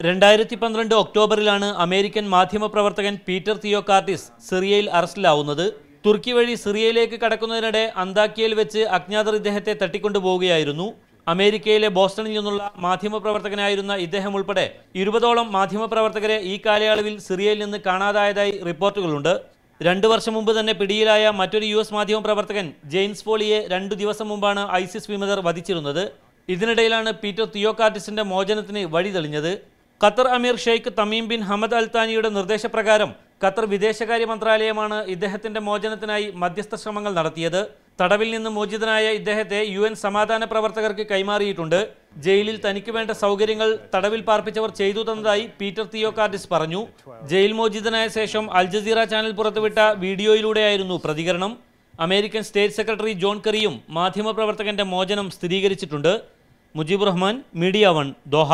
രണ്ടായിരത്തി പന്ത്രണ്ട് ഒക്ടോബറിലാണ് അമേരിക്കൻ മാധ്യമപ്രവർത്തകൻ പീറ്റർ തിയോ കാർട്ടിസ് സിറിയയിൽ അറസ്റ്റിലാവുന്നത്. തുർക്കി വഴി സിറിയയിലേക്ക് കടക്കുന്നതിനിടെ അന്താക്കിയയിൽ വെച്ച് അജ്ഞാതർ ഇദ്ദേഹത്തെ തട്ടിക്കൊണ്ടുപോവുകയായിരുന്നു. അമേരിക്കയിലെ ബോസ്റ്റണിൽ നിന്നുള്ള മാധ്യമപ്രവർത്തകനായിരുന്ന ഇദ്ദേഹം ഉൾപ്പെടെ ഇരുപതോളം മാധ്യമപ്രവർത്തകരെ ഈ കാലയളവിൽ സിറിയയിൽ നിന്ന് കാണാതായതായി റിപ്പോർട്ടുകളുണ്ട്. രണ്ടു വർഷം മുമ്പ് തന്നെ പിടിയിലായ മറ്റൊരു യു എസ് മാധ്യമപ്രവർത്തകൻ ജെയിംസ് പോളിയെ രണ്ടു ദിവസം മുമ്പാണ് ഐസിസ് വിമതർ വധിച്ചിരുന്നത്. ഇതിനിടയിലാണ് പീറ്റർ തിയോകാർട്ടിസിന്റെ മോചനത്തിന് വഴി തെളിഞ്ഞത്. ഖത്തർ അമീർ Sheikh Tamim bin Hamad Al താനിയുടെ നിർദ്ദേശപ്രകാരം ഖത്തർ വിദേശകാര്യ മന്ത്രാലയമാണ് ഇദ്ദേഹത്തിന്റെ മോചനത്തിനായി മധ്യസ്ഥ ശ്രമങ്ങൾ നടത്തിയത്. തടവിൽ നിന്ന് മോചിതനായ ഇദ്ദേഹത്തെ യു എൻ സമാധാന പ്രവർത്തകർക്ക് കൈമാറിയിട്ടുണ്ട്. ജയിലിൽ തനിക്ക് വേണ്ട സൗകര്യങ്ങൾ തടവിൽ പാർപ്പിച്ചവർ ചെയ്തു തന്നതായി പീറ്റർ തിയോകാർഡിസ് പറഞ്ഞു. ജയിൽ മോചിതനായ ശേഷം അൽ ജസീറ ചാനൽ പുറത്തുവിട്ട വീഡിയോയിലൂടെയായിരുന്നു പ്രതികരണം. അമേരിക്കൻ സ്റ്റേറ്റ് സെക്രട്ടറി ജോൺ കറിയും മാധ്യമപ്രവർത്തകന്റെ മോചനം സ്ഥിരീകരിച്ചിട്ടുണ്ട്. Mujeeb Rahman media one Doha.